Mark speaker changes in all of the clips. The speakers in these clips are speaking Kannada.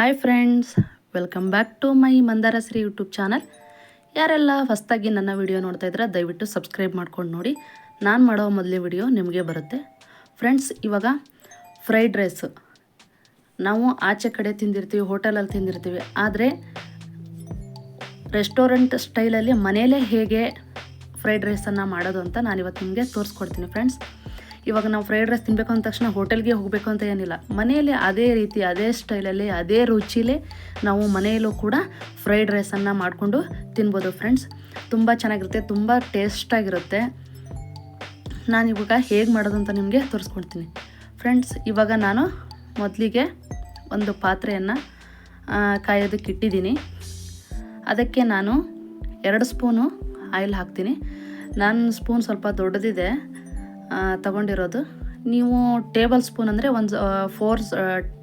Speaker 1: Hi friends welcome back to my Mandara Shri YouTube channel ಯಾರೆಲ್ಲ ಹೊಸ್ದಾಗಿ ನನ್ನ ವಿಡಿಯೋ ನೋಡ್ತಾ ಇದ್ರೆ ದಯವಿಟ್ಟು ಸಬ್ಸ್ಕ್ರೈಬ್ ಮಾಡ್ಕೊಂಡು ನೋಡಿ. ನಾನು ಮಾಡೋ ಮೊದಲೇ ವಿಡಿಯೋ ನಿಮಗೆ ಬರುತ್ತೆ. ಫ್ರೆಂಡ್ಸ್ ಇವಾಗ ಫ್ರೈಡ್ ರೈಸ್ ನಾವು ಆಚೆ ಕಡೆ ತಿಂದಿರ್ತೀವಿ ಹೋಟೆಲಲ್ಲಿ ತಿಂದಿರ್ತೀವಿ. ಆದರೆ ರೆಸ್ಟೋರೆಂಟ್ ಸ್ಟೈಲಲ್ಲಿ ಮನೆಯಲ್ಲೇ ಹೇಗೆ ಫ್ರೈಡ್ ರೈಸನ್ನು ಮಾಡೋದು ಅಂತ ನಾನು ಇವತ್ತು ನಿಮಗೆ ತೋರಿಸ್ಕೊಡ್ತೀನಿ ಫ್ರೆಂಡ್ಸ್ ಇವಾಗ ನಾವು ಫ್ರೈಡ್ ರೈಸ್ ತಿನ್ನಬೇಕು ಅಂದ ತಕ್ಷಣ ಹೋಟೆಲ್ಗೆ ಹೋಗಬೇಕು ಅಂತ ಏನಿಲ್ಲ. ಮನೆಯಲ್ಲಿ ಅದೇ ರೀತಿ, ಅದೇ ಸ್ಟೈಲಲ್ಲಿ ಅದೇ ರುಚಿಲೇ ನಾವು ಮನೆಯಲ್ಲೂ ಕೂಡ ಫ್ರೈಡ್ ರೈಸನ್ನು ಮಾಡಿಕೊಂಡು ತಿನ್ಬೋದು ಫ್ರೆಂಡ್ಸ್ ತುಂಬ ಚೆನ್ನಾಗಿರುತ್ತೆ, ತುಂಬ ಟೇಸ್ಟಾಗಿರುತ್ತೆ ನಾನು ಇವಾಗ ಹೇಗೆ ಮಾಡೋದು ಅಂತ ನಿಮಗೆ ತೋರಿಸ್ಕೊಡ್ತೀನಿ. ಫ್ರೆಂಡ್ಸ್ ಇವಾಗ ನಾನು ಮೊದಲಿಗೆ ಒಂದು ಪಾತ್ರೆಯನ್ನು ಕಾಯೋದಕ್ಕೆ ಇಟ್ಟಿದ್ದೀನಿ. ಅದಕ್ಕೆ ನಾನು ಎರಡು ಸ್ಪೂನು ಆಯಿಲ್ ಹಾಕ್ತೀನಿ. ನನ್ನ ಸ್ಪೂನ್ ಸ್ವಲ್ಪ ದೊಡ್ಡದಿದೆ. ತಗೊಂಡಿರೋದು. ನೀವು ಟೇಬಲ್ ಸ್ಪೂನ್ ಅಂದರೆ ಒಂದು ಫೋರ್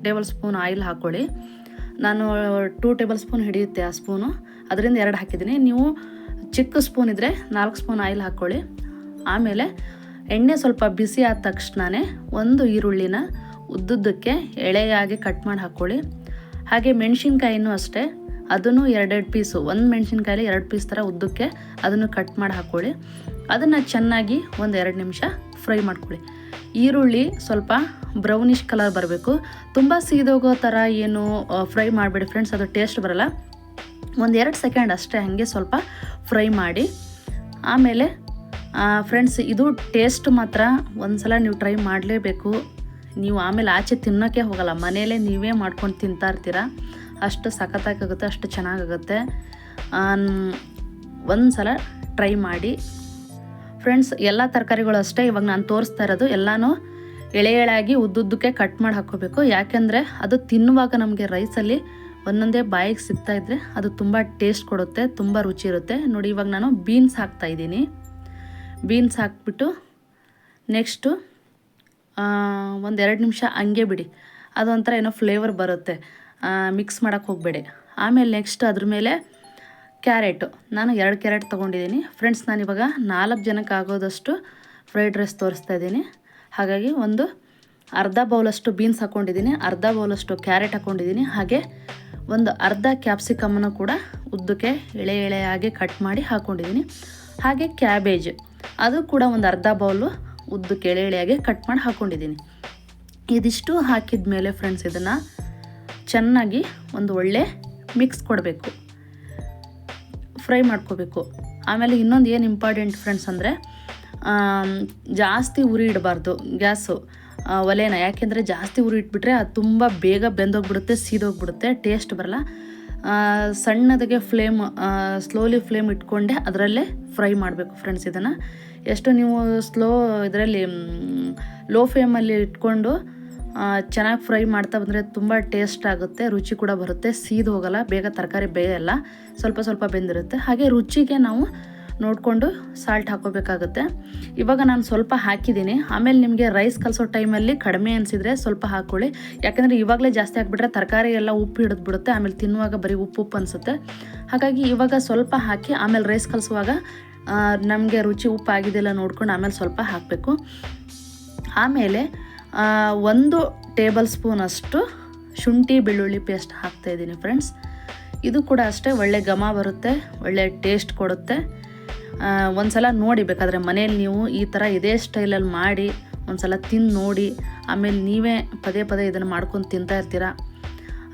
Speaker 1: ಟೇಬಲ್ ಸ್ಪೂನ್ ಆಯಿಲ್ ಹಾಕ್ಕೊಳ್ಳಿ ನಾನು ಟೂ ಟೇಬಲ್ ಸ್ಪೂನ್ ಹಿಡಿಯುತ್ತೆ ಆ ಸ್ಪೂನು. ಅದರಿಂದ ಎರಡು ಹಾಕಿದ್ದೀನಿ. ನೀವು ಚಿಕ್ಕ ಸ್ಪೂನ್ ಇದ್ದರೆ ನಾಲ್ಕು ಸ್ಪೂನ್ ಆಯಿಲ್ ಹಾಕ್ಕೊಳ್ಳಿ ಆಮೇಲೆ ಎಣ್ಣೆ ಸ್ವಲ್ಪ ಬಿಸಿ ಆದ ತಕ್ಷಣವೇ ಒಂದು ಈರುಳ್ಳಿನ ಉದ್ದುದ್ದಕ್ಕೆ ಎಳೆಯಾಗಿ ಕಟ್ ಮಾಡಿ ಹಾಕ್ಕೊಳ್ಳಿ ಹಾಗೆ ಮೆಣಸಿನ್ಕಾಯಿನೂ ಅಷ್ಟೇ. ಅದನ್ನು ಎರಡೆರಡು ಪೀಸು ಒಂದು ಮೆಣಸಿನ್ಕಾಯಲ್ಲಿ ಎರಡು ಪೀಸ್ ಥರ ಉದ್ದಕ್ಕೆ ಅದನ್ನು ಕಟ್ ಮಾಡಿ ಹಾಕ್ಕೊಳ್ಳಿ ಅದನ್ನು ಚೆನ್ನಾಗಿ ಒಂದು ಎರಡು ನಿಮಿಷ ಫ್ರೈ ಮಾಡ್ಕೊಳ್ಳಿ. ಈರುಳ್ಳಿ ಸ್ವಲ್ಪ ಬ್ರೌನಿಷ್ ಕಲರ್ ಬರಬೇಕು. ತುಂಬ ಸೀದೋಗೋ ಥರ ಏನು ಫ್ರೈ ಮಾಡಬೇಡಿ ಫ್ರೆಂಡ್ಸ್ ಅದು ಟೇಸ್ಟ್ ಬರಲ್ಲ. ಒಂದು ಎರಡು ಸೆಕೆಂಡ್ ಅಷ್ಟೇ ಹಾಗೆ ಸ್ವಲ್ಪ ಫ್ರೈ ಮಾಡಿ. ಆಮೇಲೆ ಫ್ರೆಂಡ್ಸ್ ಇದು ಟೇಸ್ಟ್ ಮಾತ್ರ ಒಂದು ಸಲ ನೀವು ಟ್ರೈ ಮಾಡಲೇಬೇಕು. ನೀವು ಆಮೇಲೆ ಆಚೆ ತಿನ್ನೋಕ್ಕೆ ಹೋಗಲ್ಲ ಮನೆಯಲ್ಲೇ ನೀವೇ ಮಾಡ್ಕೊಂಡು ತಿಂತಾ ಇರ್ತೀರ. ಅಷ್ಟು ಸಖತ್ತಾಗುತ್ತೆ ಅಷ್ಟು ಚೆನ್ನಾಗಾಗುತ್ತೆ. ಒಂದು ಸಲ ಟ್ರೈ ಮಾಡಿ. ಫ್ರೆಂಡ್ಸ್ ಎಲ್ಲ ತರಕಾರಿಗಳು ಅಷ್ಟೇ. ಇವಾಗ ನಾನು ತೋರಿಸ್ತಾ ಇರೋದು ಎಲ್ಲನೂ ಎಳೆ ಎಳೆಯಾಗಿ ಉದ್ದುದ್ದಕ್ಕೆ ಕಟ್ ಮಾಡಿ ಹಾಕೋಬೇಕು ಯಾಕೆಂದರೆ ಅದು ತಿನ್ನುವಾಗ ನಮಗೆ ರೈಸಲ್ಲಿ ಒಂದೊಂದೇ ಬಾಯಿಗೆ ಸಿಗ್ತಾ ಇದ್ದರೆ ಅದು ತುಂಬ ಟೇಸ್ಟ್ ಕೊಡುತ್ತೆ, ತುಂಬ ರುಚಿ ಇರುತ್ತೆ. ನೋಡಿ, ಇವಾಗ ನಾನು ಬೀನ್ಸ್ ಹಾಕ್ತಾ ಇದ್ದೀನಿ. ಬೀನ್ಸ್ ಹಾಕ್ಬಿಟ್ಟು ನೆಕ್ಸ್ಟು ಒಂದು ಎರಡು ನಿಮಿಷ ಹಂಗೆ ಬಿಡಿ. ಅದೊಂಥರ ಏನೋ ಫ್ಲೇವರ್ ಬರುತ್ತೆ. ಮಿಕ್ಸ್ ಮಾಡೋಕ್ಕೆ ಹೋಗಬೇಡಿ. ಆಮೇಲೆ ನೆಕ್ಸ್ಟ್ ಅದ್ರ ಮೇಲೆ ಕ್ಯಾರೆಟು. ನಾನು ಎರಡು ಕ್ಯಾರೆಟ್ ತೊಗೊಂಡಿದ್ದೀನಿ. ಫ್ರೆಂಡ್ಸ್ ನಾನಿವಾಗ ನಾಲ್ಕು ಜನಕ್ಕೆ ಆಗೋದಷ್ಟು ಫ್ರೈಡ್ ರೈಸ್ ತೋರಿಸ್ತಾ ಇದ್ದೀನಿ. ಹಾಗಾಗಿ ಒಂದು ಅರ್ಧ ಬೌಲಷ್ಟು ಬೀನ್ಸ್ ಹಾಕ್ಕೊಂಡಿದ್ದೀನಿ ಅರ್ಧ ಬೌಲಷ್ಟು ಕ್ಯಾರೆಟ್ ಹಾಕ್ಕೊಂಡಿದ್ದೀನಿ ಹಾಗೆ ಒಂದು ಅರ್ಧ ಕ್ಯಾಪ್ಸಿಕಮ್ಮನ್ನು ಕೂಡ ಉದ್ದಕ್ಕೆ ಎಳೆ ಎಳೆಯಾಗಿ ಕಟ್ ಮಾಡಿ ಹಾಕ್ಕೊಂಡಿದ್ದೀನಿ ಹಾಗೆ ಕ್ಯಾಬೇಜ್. ಅದು ಕೂಡ ಒಂದು ಅರ್ಧ ಬೌಲು ಉದ್ದಕ್ಕೆ ಎಳೆ ಎಳೆಯಾಗಿ ಕಟ್ ಮಾಡಿ ಹಾಕ್ಕೊಂಡಿದ್ದೀನಿ ಇದಿಷ್ಟು ಹಾಕಿದ ಮೇಲೆ ಫ್ರೆಂಡ್ಸ್, ಇದನ್ನು ಚೆನ್ನಾಗಿ ಒಂದು ಒಳ್ಳೆ ಮಿಕ್ಸ್ ಕೊಡಬೇಕು. ಫ್ರೈ ಮಾಡ್ಕೋಬೇಕು. ಆಮೇಲೆ ಇನ್ನೊಂದು ಏನು ಇಂಪಾರ್ಟೆಂಟ್ ಫ್ರೆಂಡ್ಸ್ ಅಂದರೆ ಜಾಸ್ತಿ ಉರಿ ಇಡಬಾರ್ದು ಗ್ಯಾಸು ಒಲೆನ. ಯಾಕೆಂದರೆ ಜಾಸ್ತಿ ಉರಿ ಇಟ್ಬಿಟ್ರೆ ಅದು ತುಂಬ ಬೇಗ ಬೆಂದೋಗ್ಬಿಡುತ್ತೆ, ಸೀದೋಗ್ಬಿಡುತ್ತೆ ಟೇಸ್ಟ್ ಬರಲ್ಲ. ಸಣ್ಣದಾಗೆ ಫ್ಲೇಮ್ ಸ್ಲೋಲಿ ಫ್ಲೇಮ್ ಇಟ್ಕೊಂಡೆ ಅದರಲ್ಲೇ ಫ್ರೈ ಮಾಡಬೇಕು ಫ್ರೆಂಡ್ಸ್ ಇದನ್ನು. ಎಷ್ಟು ನೀವು ಸ್ಲೋ ಇದರಲ್ಲಿ ಲೋ ಫ್ಲೇಮಲ್ಲಿ ಇಟ್ಕೊಂಡು ಚೆನ್ನಾಗಿ ಫ್ರೈ ಮಾಡ್ತಾ ಬಂದರೆ ತುಂಬ ಟೇಸ್ಟ್ ಆಗುತ್ತೆ, ರುಚಿ ಕೂಡ ಬರುತ್ತೆ. ಸೀದು ಹೋಗಲ್ಲ, ಬೇಗ ತರಕಾರಿ ಬೇಯಲ್ಲ, ಸ್ವಲ್ಪ ಸ್ವಲ್ಪ ಬೆಂದಿರುತ್ತೆ. ಹಾಗೆ ರುಚಿಗೆ ನಾವು ನೋಡಿಕೊಂಡು ಸಾಲ್ಟ್ ಹಾಕೋಬೇಕಾಗುತ್ತೆ. ಇವಾಗ ನಾನು ಸ್ವಲ್ಪ ಹಾಕಿದ್ದೀನಿ. ಆಮೇಲೆ ನಿಮಗೆ ರೈಸ್ ಕಲಸೋ ಟೈಮಲ್ಲಿ ಕಡಿಮೆ ಅನಿಸಿದರೆ ಸ್ವಲ್ಪ ಹಾಕ್ಕೊಳ್ಳಿ ಯಾಕೆಂದರೆ ಇವಾಗಲೇ ಜಾಸ್ತಿ ಹಾಕಿಬಿಟ್ರೆ ತರಕಾರಿ ಎಲ್ಲ ಉಪ್ಪು ಹಿಡಿದ್ಬಿಡುತ್ತೆ ಆಮೇಲೆ ತಿನ್ನುವಾಗ ಬರೀ ಉಪ್ಪು ಉಪ್ಪು ಅನಿಸುತ್ತೆ. ಹಾಗಾಗಿ ಇವಾಗ ಸ್ವಲ್ಪ ಹಾಕಿ ಆಮೇಲೆ ರೈಸ್ ಕಲಿಸುವಾಗ ನಮಗೆ ರುಚಿ ಉಪ್ಪು ಆಗಿದೆಲ್ಲ ನೋಡ್ಕೊಂಡು ಆಮೇಲೆ ಸ್ವಲ್ಪ ಹಾಕಬೇಕು. ಆಮೇಲೆ ಒಂದು ಟೇಬಲ್ ಸ್ಪೂನ್ ಅಷ್ಟು ಶುಂಠಿ ಬೆಳ್ಳುಳ್ಳಿ ಪೇಸ್ಟ್ ಹಾಕ್ತಾಯಿದ್ದೀನಿ ಫ್ರೆಂಡ್ಸ್. ಇದು ಕೂಡ ಅಷ್ಟೇ, ಒಳ್ಳೆ ಘಮ ಬರುತ್ತೆ, ಒಳ್ಳೆ ಟೇಸ್ಟ್ ಕೊಡುತ್ತೆ. ಒಂದು ಸಲ ನೋಡಿ ಬೇಕಾದರೆ ಮನೇಲಿ ನೀವು ಈ ಥರ ಇದೇ ಸ್ಟೈಲಲ್ಲಿ ಮಾಡಿ ಒಂದು ಸಲ ತಿಂದು ನೋಡಿ, ಆಮೇಲೆ ನೀವೇ ಪದೇ ಪದೇ ಇದನ್ನು ಮಾಡ್ಕೊಂಡು ತಿಂತಾ ಇರ್ತೀರ?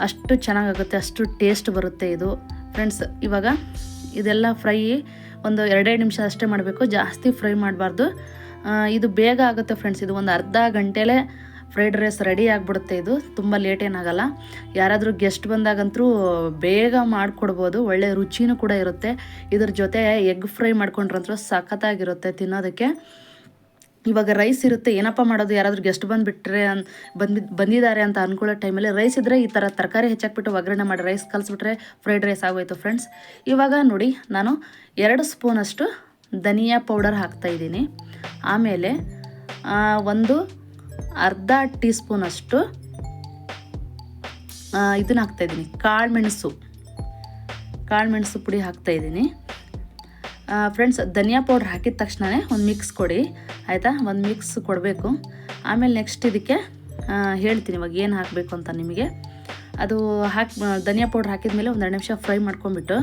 Speaker 1: ಅಷ್ಟು ಚೆನ್ನಾಗಾಗುತ್ತೆ, ಅಷ್ಟು ಟೇಸ್ಟ್ ಬರುತ್ತೆ ಇದು. ಫ್ರೆಂಡ್ಸ್, ಇವಾಗ ಇದೆಲ್ಲ ಫ್ರೈ ಒಂದು ಎರಡೆರಡು ನಿಮಿಷ ಅಷ್ಟೇ ಮಾಡಬೇಕು, ಜಾಸ್ತಿ ಫ್ರೈ ಮಾಡಬಾರ್ದು. ಇದು ಬೇಗ ಆಗುತ್ತೆ ಫ್ರೆಂಡ್ಸ್ ಇದು ಒಂದು ಅರ್ಧ ಗಂಟೆಲೇ ಫ್ರೈಡ್ ರೈಸ್ ರೆಡಿ ಆಗಿಬಿಡುತ್ತೆ ಇದು. ತುಂಬ ಲೇಟ್ ಏನಾಗಲ್ಲ ಯಾರಾದರೂ ಗೆಸ್ಟ್ ಬಂದಾಗಂತೂ ಬೇಗ ಮಾಡಿಕೊಡ್ಬೋದು. ಒಳ್ಳೆ ರುಚಿನೂ ಕೂಡ ಇರುತ್ತೆ. ಇದ್ರ ಜೊತೆ ಎಗ್ ಫ್ರೈ ಮಾಡ್ಕೊಂಡ್ರಂತೂ ಸಖತ್ತಾಗಿರುತ್ತೆ ತಿನ್ನೋದಕ್ಕೆ. ಇವಾಗ ರೈಸ್ ಇರುತ್ತೆ. ಏನಪ್ಪ ಮಾಡೋದು? ಯಾರಾದರೂ ಗೆಸ್ಟ್ ಬಂದುಬಿಟ್ರೆ ಅನ್ ಬಂದಿದ್ದು ಬಂದಿದ್ದಾರೆ ಅಂತ ಅಂದ್ಕೊಳ್ಳೋ ಟೈಮಲ್ಲಿ ರೈಸ್ ಇದ್ದರೆ ಈ ಥರ ತರಕಾರಿ ಹೆಚ್ಚಾಕ್ಬಿಟ್ಟು ಒಗ್ಗರಣೆ ಮಾಡಿ ರೈಸ್ ಕಲಿಸ್ಬಿಟ್ರೆ ಫ್ರೈಡ್ ರೈಸ್ ಆಗೋಯ್ತು ಫ್ರೆಂಡ್ಸ್ ಇವಾಗ ನೋಡಿ, ನಾನು ಎರಡು ಸ್ಪೂನಷ್ಟು ಧನಿಯಾ ಪೌಡರ್ ಹಾಕ್ತಾಯಿದ್ದೀನಿ ಆಮೇಲೆ ಒಂದು ಅರ್ಧ ಟೀ ಸ್ಪೂನಷ್ಟು ಇದನ್ನ ಹಾಕ್ತಾಯಿದ್ದೀನಿ ಕಾಳು ಮೆಣಸು ಕಾಳು ಮೆಣಸು ಪುಡಿ ಹಾಕ್ತಾಯಿದ್ದೀನಿ ಫ್ರೆಂಡ್ಸ್ ಧನಿಯಾ ಪೌಡ್ರ್ ಹಾಕಿದ ತಕ್ಷಣವೇ ಒಂದು ಮಿಕ್ಸ್ ಕೊಡಿ. ಆಯಿತಾ? ಒಂದು ಮಿಕ್ಸ್ ಕೊಡಬೇಕು. ಆಮೇಲೆ ನೆಕ್ಸ್ಟ್ ಇದಕ್ಕೆ ಹೇಳ್ತೀನಿ ಇವಾಗ ಏನು ಹಾಕಬೇಕು ಅಂತ ನಿಮಗೆ. ಅದು ಹಾಕಿ, ಧನಿಯಾ ಪೌಡ್ರ್ ಹಾಕಿದ್ಮೇಲೆ ಒಂದು ಎರಡು ನಿಮಿಷ ಫ್ರೈ ಮಾಡ್ಕೊಂಬಿಟ್ಟು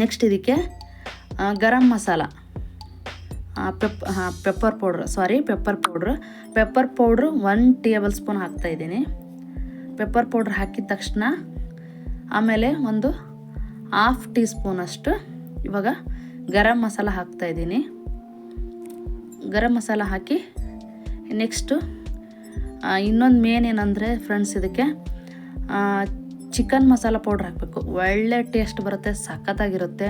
Speaker 1: ನೆಕ್ಸ್ಟ್ ಇದಕ್ಕೆ garam masala. Pep pepper powder sorry pepper powder pepper powder one tablespoon ಹಾಕ್ತಾಯಿದ್ದೀನಿ ಪೆಪ್ಪರ್ ಪೌಡ್ರ್ ಹಾಕಿದ ತಕ್ಷಣ ಆಮೇಲೆ ಒಂದು ಹಾಫ್ ಟೀ ಸ್ಪೂನಷ್ಟು ಇವಾಗ ಗರಂ ಮಸಾಲ ಹಾಕ್ತಾಯಿದ್ದೀನಿ ಗರಂ ಮಸಾಲ ಹಾಕಿ ನೆಕ್ಸ್ಟು ಇನ್ನೊಂದು ಮೇನ್ ಏನಂದರೆ ಫ್ರೆಂಡ್ಸ್ ಇದಕ್ಕೆ ಚಿಕನ್ ಮಸಾಲ ಪೌಡ್ರ್ ಹಾಕಬೇಕು. ಒಳ್ಳೆ ಟೇಸ್ಟ್ ಬರುತ್ತೆ, ಸಖತ್ತಾಗಿರುತ್ತೆ.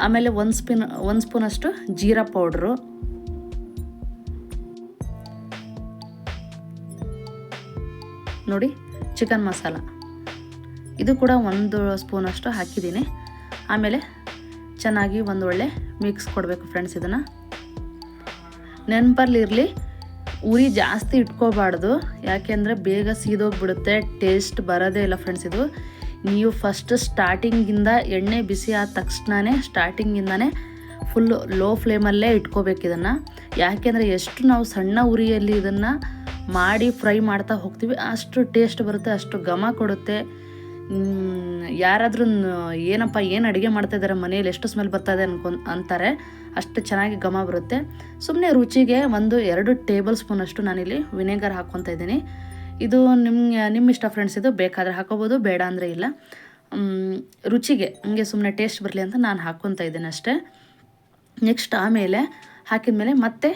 Speaker 1: ಆಮೇಲೆ ಒಂದು ಸ್ಪೂನ್, ಒಂದು ಸ್ಪೂನಷ್ಟು ಜೀರಾ ಪೌಡ್ರು. ನೋಡಿ, ಚಿಕನ್ ಮಸಾಲ. ಇದು ಕೂಡ ಒಂದು ಸ್ಪೂನಷ್ಟು ಹಾಕಿದ್ದೀನಿ. ಆಮೇಲೆ ಚೆನ್ನಾಗಿ ಒಂದು ಒಳ್ಳೆ ಮಿಕ್ಸ್ ಕೊಡಬೇಕು ಫ್ರೆಂಡ್ಸ್ ಇದನ್ನು. ನೆನಪಲ್ಲಿರಲಿ, ಉರಿ ಜಾಸ್ತಿ ಇಟ್ಕೋಬಾರ್ದು. ಯಾಕೆಂದರೆ ಬೇಗ ಸೀದೋಗ್ಬಿಡುತ್ತೆ ಟೇಸ್ಟ್ ಬರೋದೇ ಇಲ್ಲ ಫ್ರೆಂಡ್ಸ್ ಇದು. ನೀವು ಫಸ್ಟ್ ಸ್ಟಾರ್ಟಿಂಗಿಂದ ಎಣ್ಣೆ ಬಿಸಿ ಆದ ತಕ್ಷಣವೇ ಸ್ಟಾರ್ಟಿಂಗಿಂದನೇ ಫುಲ್ಲು ಲೋ ಫ್ಲೇಮಲ್ಲೇ ಇಟ್ಕೋಬೇಕು ಇದನ್ನು. ಯಾಕೆಂದರೆ ಎಷ್ಟು ನಾವು ಸಣ್ಣ ಉರಿಯಲ್ಲಿ ಇದನ್ನು ಮಾಡಿ ಫ್ರೈ ಮಾಡ್ತಾ ಹೋಗ್ತೀವಿ, ಅಷ್ಟು ಟೇಸ್ಟ್ ಬರುತ್ತೆ, ಅಷ್ಟು ಘಮ ಕೊಡುತ್ತೆ. ಯಾರಾದರೂ ಏನಪ್ಪ, ಏನು ಅಡುಗೆ ಮಾಡ್ತಾ ಇದ್ದಾರೆ ಮನೇಲಿ ಎಷ್ಟು ಸ್ಮೆಲ್ ಬರ್ತಾಯಿದೆ ಅನ್ಕೊ ಅಂತಾರೆ, ಅಷ್ಟು ಚೆನ್ನಾಗಿ ಘಮ ಬರುತ್ತೆ. ಸುಮ್ಮನೆ ರುಚಿಗೆ ಒಂದು ಎರಡು ಟೇಬಲ್ ಸ್ಪೂನಷ್ಟು ನಾನಿಲ್ಲಿ ವಿನೆಗರ್ ಹಾಕ್ಕೊತಾ ಇದ್ದೀನಿ. ಇದು ನಿಮ್ಮ ನಿಮ್ಮ ಇಷ್ಟ ಫ್ರೆಂಡ್ಸ್ ಇದು, ಬೇಕಾದರೆ ಹಾಕೋಬೋದು, ಬೇಡ ಅಂದರೆ ಇಲ್ಲ. ರುಚಿಗೆ ಹಂಗೆ ಸುಮ್ಮನೆ ಟೇಸ್ಟ್ ಬರಲಿ ಅಂತ ನಾನು ಹಾಕ್ಕೊತಾ ಇದ್ದೀನಿ ಅಷ್ಟೇ. ನೆಕ್ಸ್ಟ್ ಆಮೇಲೆ ಹಾಕಿದ್ಮೇಲೆ ಮತ್ತೆ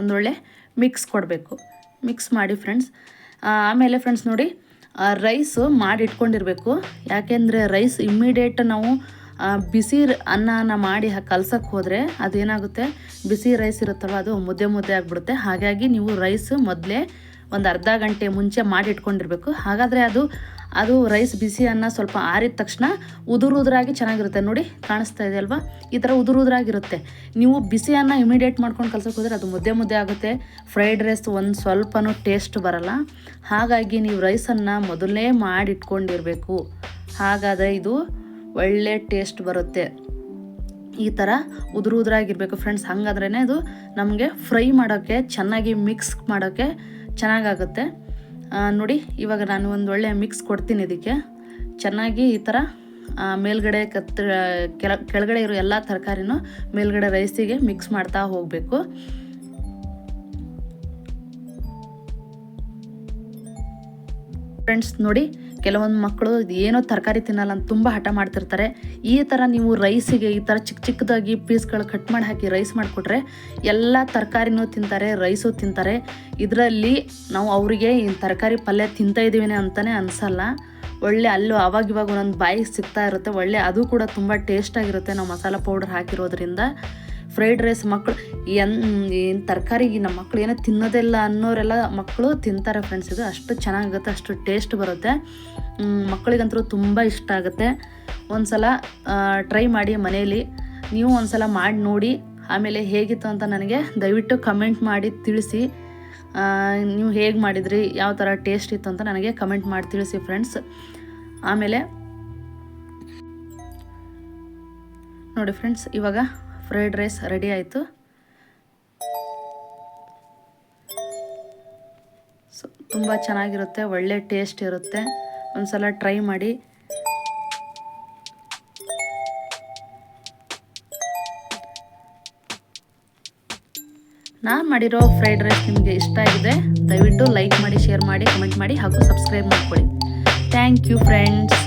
Speaker 1: ಒಂದೊಳ್ಳೆ ಮಿಕ್ಸ್ ಕೊಡಬೇಕು. ಮಿಕ್ಸ್ ಮಾಡಿ ಫ್ರೆಂಡ್ಸ್ ಆಮೇಲೆ ಫ್ರೆಂಡ್ಸ್ ನೋಡಿ ರೈಸು ಮಾಡಿ ಇಟ್ಕೊಂಡಿರಬೇಕು. ಯಾಕೆಂದರೆ ರೈಸ್ ಇಮ್ಮಿಡಿಯೇಟ್ ನಾವು ಬಿಸಿ ಅನ್ನನ ಮಾಡಿ ಕಲ್ಸಕ್ಕೆ ಹೋದರೆ ಅದೇನಾಗುತ್ತೆ? ಬಿಸಿ ರೈಸ್ ಇರುತ್ತಲ್ಲ ಅದು ಮುದ್ದೆ ಮುದ್ದೆ ಆಗಿಬಿಡುತ್ತೆ. ಹಾಗಾಗಿ ನೀವು ರೈಸ್ ಮೊದಲೇ ಒಂದು ಅರ್ಧ ಗಂಟೆ ಮುಂಚೆ ಮಾಡಿ ಇಟ್ಕೊಂಡಿರಬೇಕು ಹಾಗಾದರೆ ಅದು ಅದು ರೈಸ್ ಬಿಸಿ ಅನ್ನ ಸ್ವಲ್ಪ ಆರಿದ ತಕ್ಷಣ ಉದುರು ಉದುರಾಗಿ ಚೆನ್ನಾಗಿರುತ್ತೆ. ನೋಡಿ, ಕಾಣಿಸ್ತಾ ಇದೆ ಅಲ್ವಾ? ಈ ಥರ ಉದುರು ಉದುರಾಗಿರುತ್ತೆ. ನೀವು ಬಿಸಿ ಅನ್ನ ಇಮಿಡಿಯೇಟ್ ಮಾಡ್ಕೊಂಡು ಕಲ್ಸಕ್ಕೆ ಹೋದರೆ ಅದು ಮುದ್ದೆ ಮುದ್ದೆ ಆಗುತ್ತೆ. ಫ್ರೈಡ್ ರೈಸ್ ಒಂದು ಸ್ವಲ್ಪನೂ ಟೇಸ್ಟ್ ಬರಲ್ಲ. ಹಾಗಾಗಿ ನೀವು ರೈಸನ್ನು ಮೊದಲೇ ಮಾಡಿಟ್ಕೊಂಡಿರಬೇಕು. ಹಾಗಾದರೆ ಇದು ಒಳ್ಳೆ ಟೇಸ್ಟ್ ಬರುತ್ತೆ. ಈ ಥರ ಉದುರು ಉದುರಾಗಿರ್ಬೇಕು. ಫ್ರೆಂಡ್ಸ್ ಹಂಗಾದ್ರೇ ಅದು ನಮಗೆ ಫ್ರೈ ಮಾಡೋಕ್ಕೆ ಚೆನ್ನಾಗಿ ಮಿಕ್ಸ್ ಮಾಡೋಕ್ಕೆ ಚೆನ್ನಾಗಾಗುತ್ತೆ. ನೋಡಿ, ಇವಾಗ ನಾನು ಒಂದು ಒಳ್ಳೆ ಮಿಕ್ಸ್ ಕೊಡ್ತೀನಿ ಇದಕ್ಕೆ. ಚೆನ್ನಾಗಿ ಈ ಥರ ಮೇಲ್ಗಡೆ ಕತ್ತ ಕೆಳ, ಕೆಳಗಡೆ ಇರೋ ಎಲ್ಲ ತರಕಾರಿನೂ ಮೇಲ್ಗಡೆ ರೈಸಿಗೆ ಮಿಕ್ಸ್ ಮಾಡ್ತಾ ಹೋಗಬೇಕು. ಫ್ರೆಂಡ್ಸ್ ನೋಡಿ ಕೆಲವೊಂದು ಮಕ್ಕಳು ಏನೋ ತರಕಾರಿ ತಿನ್ನಲ್ಲ ಅಂತ ತುಂಬ ಹಠ ಮಾಡ್ತಿರ್ತಾರೆ. ಈ ಥರ ನೀವು ರೈಸಿಗೆ ಈ ಥರ ಚಿಕ್ಕ ಚಿಕ್ಕದಾಗಿ ಪೀಸ್ಗಳು ಕಟ್ ಮಾಡಿ ಹಾಕಿ ರೈಸ್ ಮಾಡಿಕೊಟ್ರೆ ಎಲ್ಲ ತರಕಾರಿನೂ ತಿಂತಾರೆ ರೈಸು ತಿಂತಾರೆ. ಇದರಲ್ಲಿ ನಾವು ಅವರಿಗೆ ಈ ತರಕಾರಿ ಪಲ್ಯ ತಿಂತಾ ಇದ್ದೀವಿ ಅಂತಲೇ ಅನಿಸಲ್ಲ. ಒಳ್ಳೆ ಅಲ್ಲೂ ಅವಾಗಿವಾಗ ಒಂದೊಂದು ಬಾಯಿಗೆ ಸಿಗ್ತಾ ಇರುತ್ತೆ. ಒಳ್ಳೆ ಅದು ಕೂಡ ತುಂಬ ಟೇಸ್ಟಾಗಿರುತ್ತೆ ನಾವು ಮಸಾಲ ಪೌಡರ್ ಹಾಕಿರೋದ್ರಿಂದ. ಫ್ರೈಡ್ ರೈಸ್ ಮಕ್ಕಳು ಎನ್ ಏನು ತರಕಾರಿ ನಮ್ಮ ಮಕ್ಕಳು ಏನೋ ತಿನ್ನೋದಿಲ್ಲ ಅನ್ನೋರೆಲ್ಲ ಮಕ್ಕಳು ತಿಂತಾರೆ ಫ್ರೆಂಡ್ಸ್ ಇದು ಅಷ್ಟು ಚೆನ್ನಾಗಿರುತ್ತೆ ಅಷ್ಟು ಟೇಸ್ಟ್ ಬರುತ್ತೆ. ಮಕ್ಕಳಿಗಂತೂ ತುಂಬ ಇಷ್ಟ ಆಗುತ್ತೆ. ಒಂದು ಸಲ ಟ್ರೈ ಮಾಡಿ ಮನೆಯಲ್ಲಿ. ನೀವು ಒಂದು ಸಲ ಮಾಡಿ ನೋಡಿ, ಆಮೇಲೆ ಹೇಗಿತ್ತು ಅಂತ ನನಗೆ ದಯವಿಟ್ಟು ಕಮೆಂಟ್ ಮಾಡಿ ತಿಳಿಸಿ. ನೀವು ಹೇಗೆ ಮಾಡಿದ್ರಿ, ಯಾವ ಥರ ಟೇಸ್ಟ್ ಇತ್ತು ಅಂತ ನನಗೆ ಕಮೆಂಟ್ ಮಾಡಿ ತಿಳಿಸಿ ಫ್ರೆಂಡ್ಸ್ ಆಮೇಲೆ, ನೋಡಿ ಫ್ರೆಂಡ್ಸ್ ಇವಾಗ ಫ್ರೈಡ್ ರೈಸ್ ರೆಡಿ ಆಯಿತು. ಸೊ, ತುಂಬ ಚೆನ್ನಾಗಿರುತ್ತೆ, ಒಳ್ಳೆ ಟೇಸ್ಟ್ ಇರುತ್ತೆ. ಒಂದ್ಸಲ ಟ್ರೈ ಮಾಡಿ. ನಾನು ಮಾಡಿರೋ ಫ್ರೈಡ್ ರೈಸ್ ನಿಮಗೆ ಇಷ್ಟ ಆಗಿದೆ, ದಯವಿಟ್ಟು ಲೈಕ್ ಮಾಡಿ ಶೇರ್ ಮಾಡಿ ಕಮೆಂಟ್ ಮಾಡಿ ಹಾಗೂ ಸಬ್ಸ್ಕ್ರೈಬ್ ಮಾಡ್ಕೊಳ್ಳಿ. Thank you friends